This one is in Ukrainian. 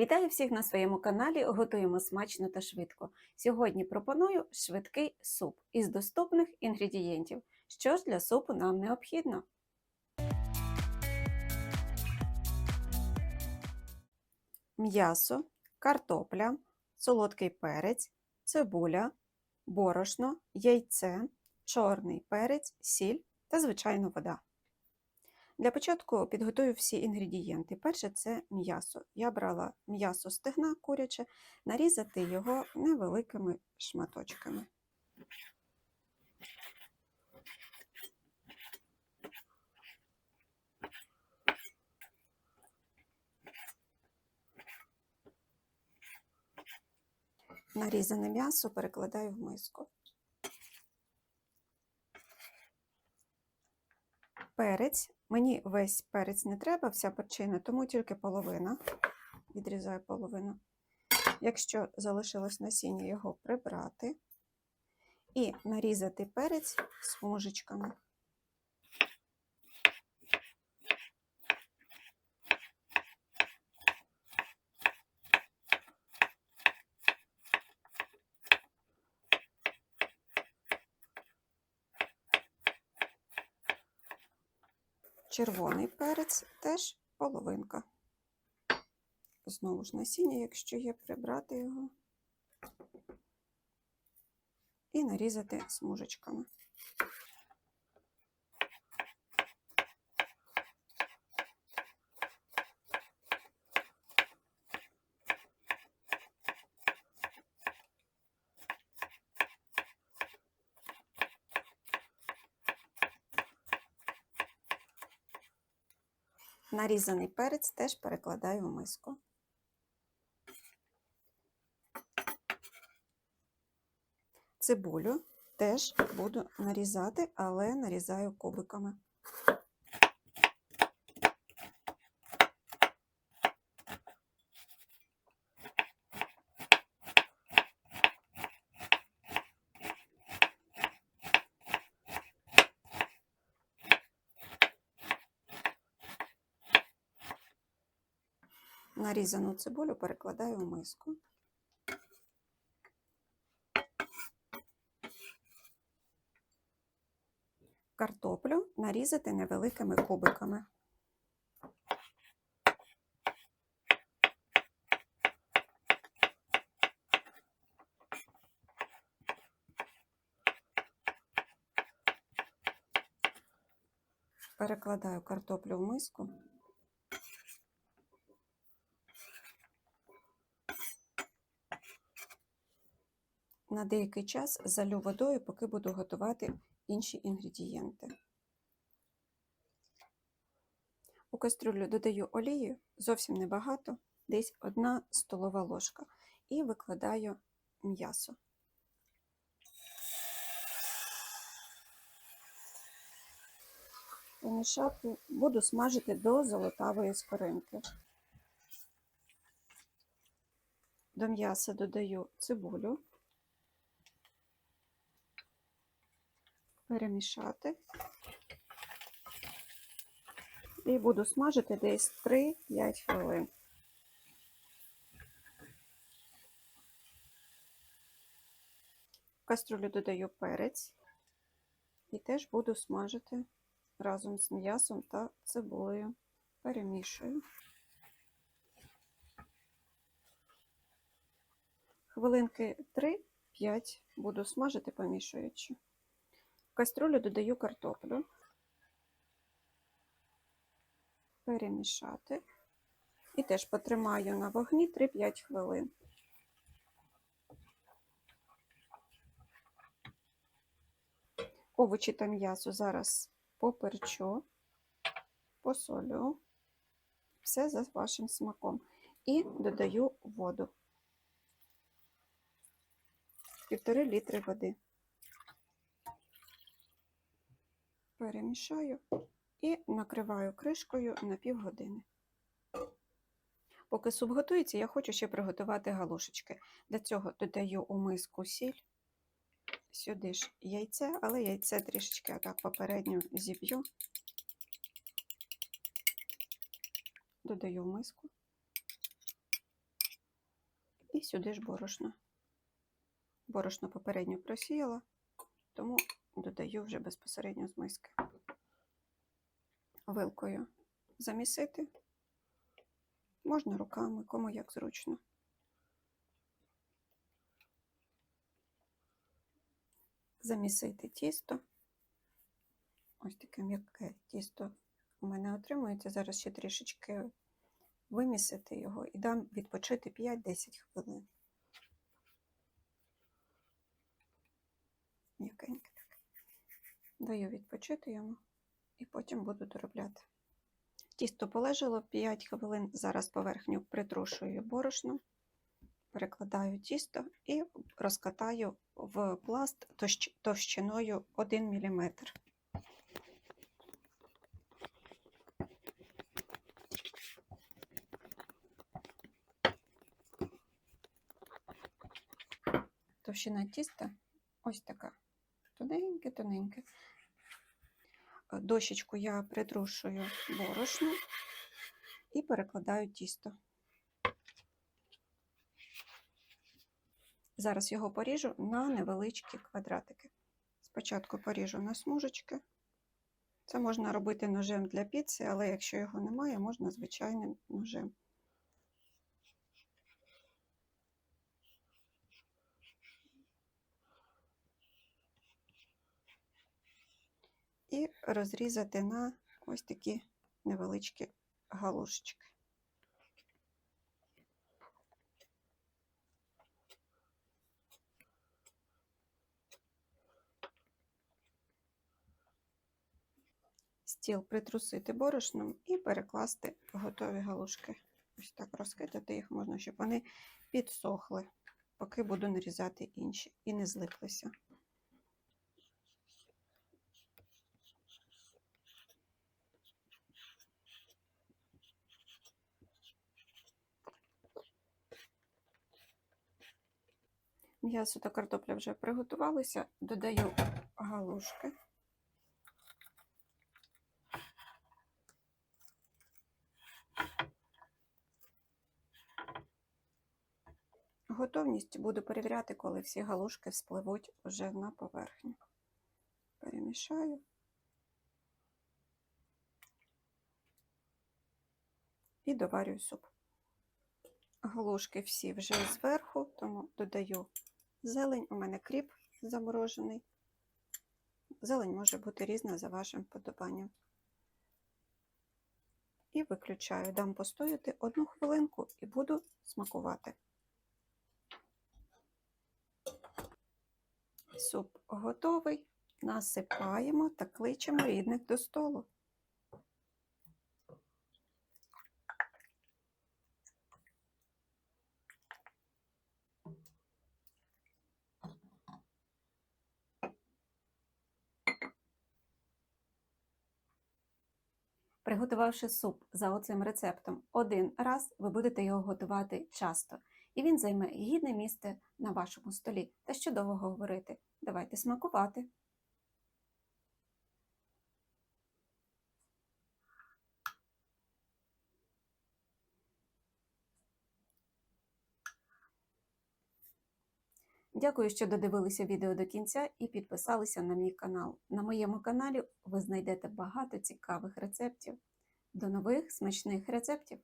Вітаю всіх на своєму каналі. Готуємо смачно та швидко. Сьогодні пропоную швидкий суп із доступних інгредієнтів. Що ж для супу нам необхідно? М'ясо, картопля, солодкий перець, цибуля, борошно, яйце, чорний перець, сіль та звичайно вода. Для початку підготую всі інгредієнти. Перше це м'ясо. Я брала м'ясо стегна куряче, нарізати його невеликими шматочками. Нарізане м'ясо перекладаю в миску. Перець. Мені весь перець не треба, вся перчина, тому тільки половина. Відрізаю половину. Якщо залишилось насіння, його прибрати і нарізати перець смужечками. Червоний перець теж половинка. Знову ж насіння, якщо є, прибрати його і нарізати смужечками. Нарізаний перець теж перекладаю в миску. Цибулю теж буду нарізати, але нарізаю кубиками. Нарізану цибулю перекладаю в миску. Картоплю нарізати невеликими кубиками. Перекладаю картоплю в миску. На деякий час залю водою, поки буду готувати інші інгредієнти. У кастрюлю додаю олію, зовсім небагато, десь одна столова ложка, і викладаю м'ясо. Помішати буду смажити до золотавої скоринки. До м'яса додаю цибулю. Перемішати. І буду смажити десь 3-5 хвилин. В кастрюлю додаю перець і теж буду смажити разом з м'ясом та цибулею. Перемішую. Хвилинки 3-5 буду смажити, помішуючи. В кастрюлю додаю картоплю, перемішати і теж потримаю на вогні 3-5 хвилин. Овочі та м'ясо зараз поперчу, посолю, все за вашим смаком. І додаю воду. Півтори літри води. Перемішаю і накриваю кришкою на півгодини. Поки суп готується, я хочу ще приготувати галушечки. Для цього додаю у миску сіль, сюди ж яйце, але яйце трішечки отак попередньо зіб'ю, додаю в миску. І сюди ж борошно. Борошно попередньо просіяла, тому додаю вже безпосередньо з миски. Вилкою замісити. Можна руками, кому як зручно. Замісити тісто. Ось таке м'яке тісто у мене отримується. Зараз ще трішечки вимісити його і дам відпочити 5-10 хвилин. М'якеньке. Даю відпочити йому і потім буду доробляти. Тісто полежало 5 хвилин. Зараз поверхню притрушую борошном, перекладаю тісто і розкатаю в пласт товщиною 1 мм. Товщина тіста ось така. Тоненьке-тоненьке. Е, Дощечку я притрушую борошно і перекладаю тісто. Зараз його поріжу на невеличкі квадратики. Спочатку поріжу на смужечки. Це можна робити ножем для піци, але якщо його немає, можна звичайним ножем. І розрізати на ось такі невеличкі галушечки. Стіл притрусити борошном і перекласти готові галушки. Ось так розкидати їх можна, щоб вони підсохли, поки буду нарізати інші і не злиплися. М'ясо та картопля вже приготувалися, додаю галушки. Готовність буду перевіряти, коли всі галушки спливуть вже на поверхню. Перемішаю. І доварюю суп. Галушки всі вже зверху, тому додаю зелень. У мене кріп заморожений. Зелень може бути різна за вашим подобанням. І виключаю, дам постояти одну хвилинку і буду смакувати. Суп готовий. Насипаємо та кличемо рідних до столу. Приготувавши суп за оцим рецептом один раз, ви будете його готувати часто, і він займе гідне місце на вашому столі. Та що довго говорити? Давайте смакувати. Дякую, що додивилися відео до кінця і підписалися на мій канал. На моєму каналі ви знайдете багато цікавих рецептів. До нових смачних рецептів!